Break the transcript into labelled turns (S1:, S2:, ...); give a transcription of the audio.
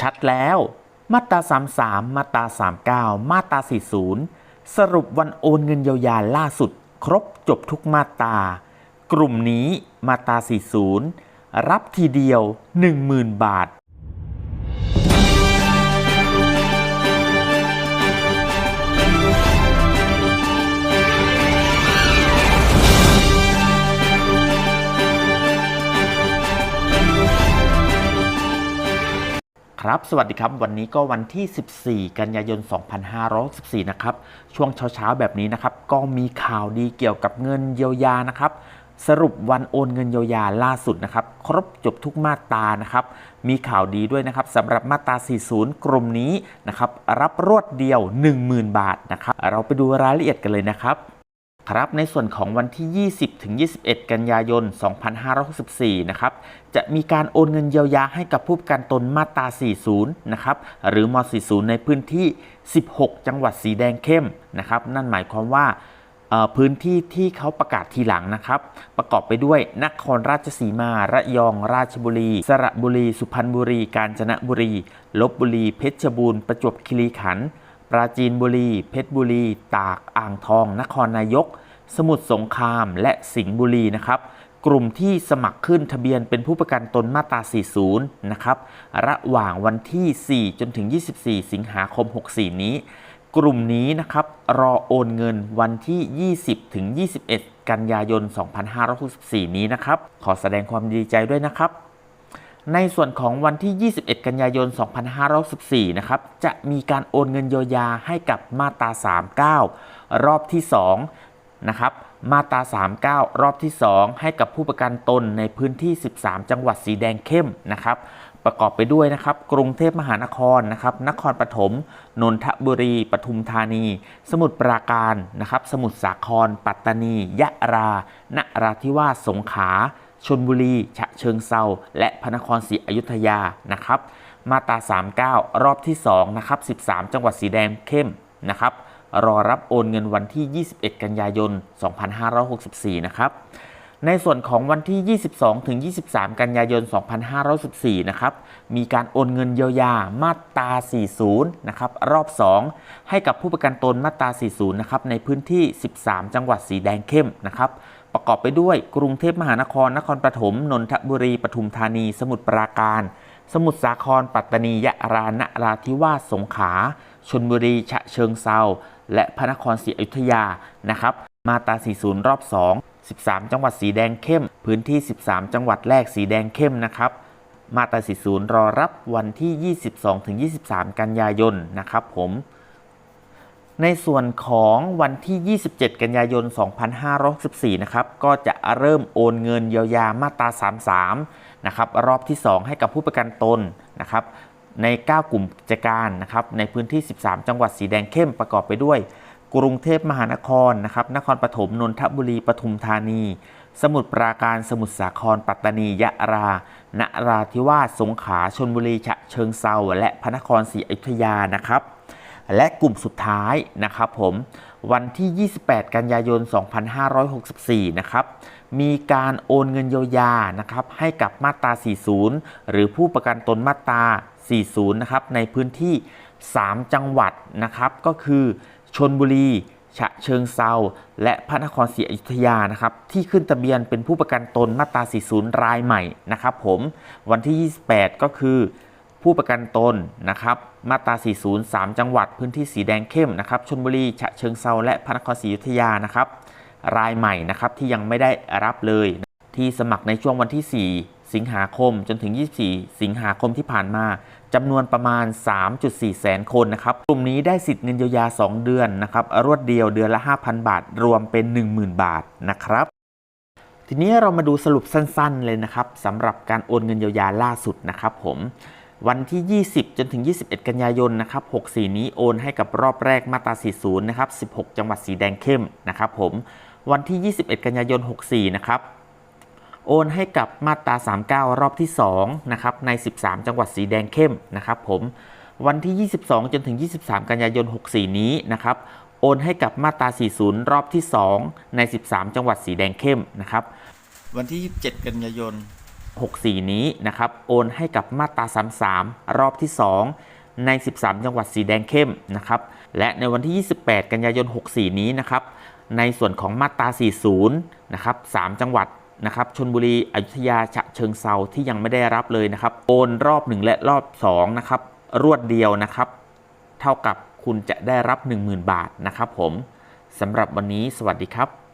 S1: ชัดแล้ว มาตรา 33 มาตรา 39 มาตรา 40 สรุปวันโอนเงินเยียวยาล่าสุด ครบจบทุกมาตรา กลุ่มนี้มาตรา 40 รับทีเดียว 10,000 บาท ครับ สวัสดีครับ วันนี้ก็วันที่ 14 กันยายน 2564 นะครับ ช่วงเช้าๆ แบบนี้นะครับ ก็มีข่าวดีเกี่ยวกับเงินเยียวยานะครับ สรุปวันโอนเงินเยียวยาล่าสุดนะครับ ครบจบทุกมาตรานะครับ มีข่าวดีด้วยนะครับสำหรับมาตรา 40 กลุ่มนี้นะครับ รับรวดเดียว 10,000 บาทนะครับ เราไปดูรายละเอียดกันเลยนะครับ ครับในส่วนของวันที่ 20 ถึง 21 กันยายน 2564 นะครับ จะมีการโอนเงินเยียวยาให้กับผู้ประกันตนมาตรา 40 นะครับ หรือม 40 ในพื้นที่ 16 จังหวัดสีแดงเข้มนะครับ นั่นหมายความว่าพื้นที่ที่เขาประกาศทีหลังนะครับ ประกอบไปด้วยนครราชสีมา ระยอง ราชบุรี สระบุรี สุพรรณบุรี กาญจนบุรี ลบบุรี เพชรบูรณ์ ประจวบคีรีขันธ์ ปราจีนบุรี เพชรบุรี ตาก อ่างทอง นครนายก สมุทรสงคราม และสิงห์บุรีนะครับ กลุ่มที่สมัครขึ้นทะเบียนเป็นผู้ประกันตนมาตรา 40 นะครับ ระหว่างวันที่ 4 จนถึง 24 สิงหาคม 64 นี้ กลุ่มนี้นะครับ รอโอนเงินวันที่ 20 ถึง 21 กันยายน 2564 นี้นะครับ ขอแสดงความดีใจด้วยนะครับ ในส่วนของวันที่ 21 กันยายน 2564 นะครับ จะมีการโอนเงินเยียวยาให้กับมาตรา 39 รอบที่ 2 นะครับ มาตรา 39 รอบที่ 2 ให้กับผู้ประกันตนในพื้นที่ 13 จังหวัดสีแดงเข้มนะครับ ประกอบไปด้วยนะครับ กรุงเทพมหานครนะครับ นครปฐม นนทบุรี ปทุมธานี สมุทรปราการนะครับ สมุทรสาคร ปัตตานี ยะรา นราธิวาส สงขลา ชนบุรี ฉะเชิงเซาและพระนครศรีอยุธยานะครับ มาตรา 39 รอบที่2นะครับ13 จังหวัดสีแดงเข้มนะครับ รอรับโอนเงินวันที่ 21 กันยายน 2564 นะครับในส่วนของวันที่ 22 ถึง 23 กันยายน 2564นะครับ มีการโอนเงินเยียวยามาตรา 40 นะครับ รอบ 2 ให้กับผู้ประกันตนมาตรา 40 นะครับ ในพื้นที่ 13 จังหวัดสีแดงเข้มนะครับ ประกอบไปด้วย กรุงเทพมหานคร นครปฐมนนทบุรีปทุมธานี สมุทรปราการ สมุทรสาคร ปัตตานียะรานราธิวาสสงขลาชนบุรีฉะเชิงเซาและพระนครศรีอยุธยานะครับ มาตรา 40 รอบ 2 13 จังหวัดสีแดงเข้ม พื้นที่ 13 จังหวัดแรกสีแดงเข้มนะครับ มาตรา 40 รอรับวันที่ 22-23 กันยายนนะครับผม ในส่วนของวันที่ 27 กันยายน 2564 นะครับ ก็จะเริ่มโอนเงินเยียวยามาตรา 33 นะครับ รอบที่ 2 ให้กับผู้ประกันตนนะครับ ใน 9 กลุ่มกิจการนะครับ ในพื้นที่ 13 จังหวัดสีแดงเข้มประกอบไปด้วย กรุงเทพมหานครนะครับ นครปฐม นนทบุรี ปทุมธานี สมุทรปราการ สมุทรสาคร ปัตตานี ยะรา นราธิวาส สงขลา ชนบุรี ฉะเชิงเซา และพระนครศรีอยุธยา นะครับ และกลุ่มสุดท้ายนะครับผมวันที่ 28 กันยายน 2564 นะครับ มีการโอนเงินเยียวยานะครับให้กับมาตรา 40 หรือผู้ประกันตนมาตรา 40 นะครับ ในพื้นที่ 3 จังหวัดนะครับ ก็คือชนบุรีฉะเชิงเซาและพระนครศรีอยุธยานะครับที่ขึ้นทะเบียนเป็นผู้ประกันตนมาตรา 40 รายใหม่นะครับผมวันที่ 28 ก็คือ ผู้ประกันตนนะครับมาตรา 40 3 จังหวัดพื้นที่สีแดงเข้มนะครับชลบุรีฉะเชิงเซาและพระนครศรีอยุธยานะครับรายใหม่นะครับที่ยังไม่ได้รับเลย ที่สมัครในช่วงวันที่ 4 สิงหาคมจนถึง 24 สิงหาคมที่ผ่านมาจำนวนประมาณ 3.4 แสนคนนะครับกลุ่มนี้ได้สิทธิ์เงินเยียวยา 2 เดือนนะครับรวดเดียวเดือนละ 5,000 บาท รวมเป็น 10,000 บาทนะครับทีนี้เรามาดูสรุปสั้นๆเลยนะครับสำหรับการโอนเงินเยียวยาล่าสุดนะครับผม วันที่ 20 จนถึง 21 กันยายนนะครับ 64 นี้โอนให้กับรอบแรกมาตรา 40 นะครับ 16 จังหวัดสีแดงเข้มนะครับผม วันที่ 21 กันยายน 64 นะครับ โอนให้กับมาตรา 39 รอบที่ 2 นะครับ ใน 13 จังหวัดสีแดงเข้มนะครับผม วันที่ 22 จนถึง 23 กันยายน 64 นี้นะครับ โอนให้กับมาตรา 40 รอบที่ 2 ใน 13 จังหวัดสีแดงเข้มนะครับ วันที่ 27 กันยายน 64 นี้นะครับโอนให้กับมาตรา 33 รอบที่ 2 ใน 13 จังหวัดสีแดงเข้มนะครับและในวันที่ 28 กันยายน 64 นี้นะครับในส่วนของมาตรา 40 นะครับ 3 จังหวัดนะครับชนบุรีอยุธยาฉะเชิงเซาที่ยังไม่ได้รับเลยนะครับ โอนรอบ 1 และรอบ 2 นะครับ รวดเดียวนะครับ เท่ากับคุณจะได้รับ 10,000 บาทนะครับผมสำหรับวันนี้สวัสดีครับ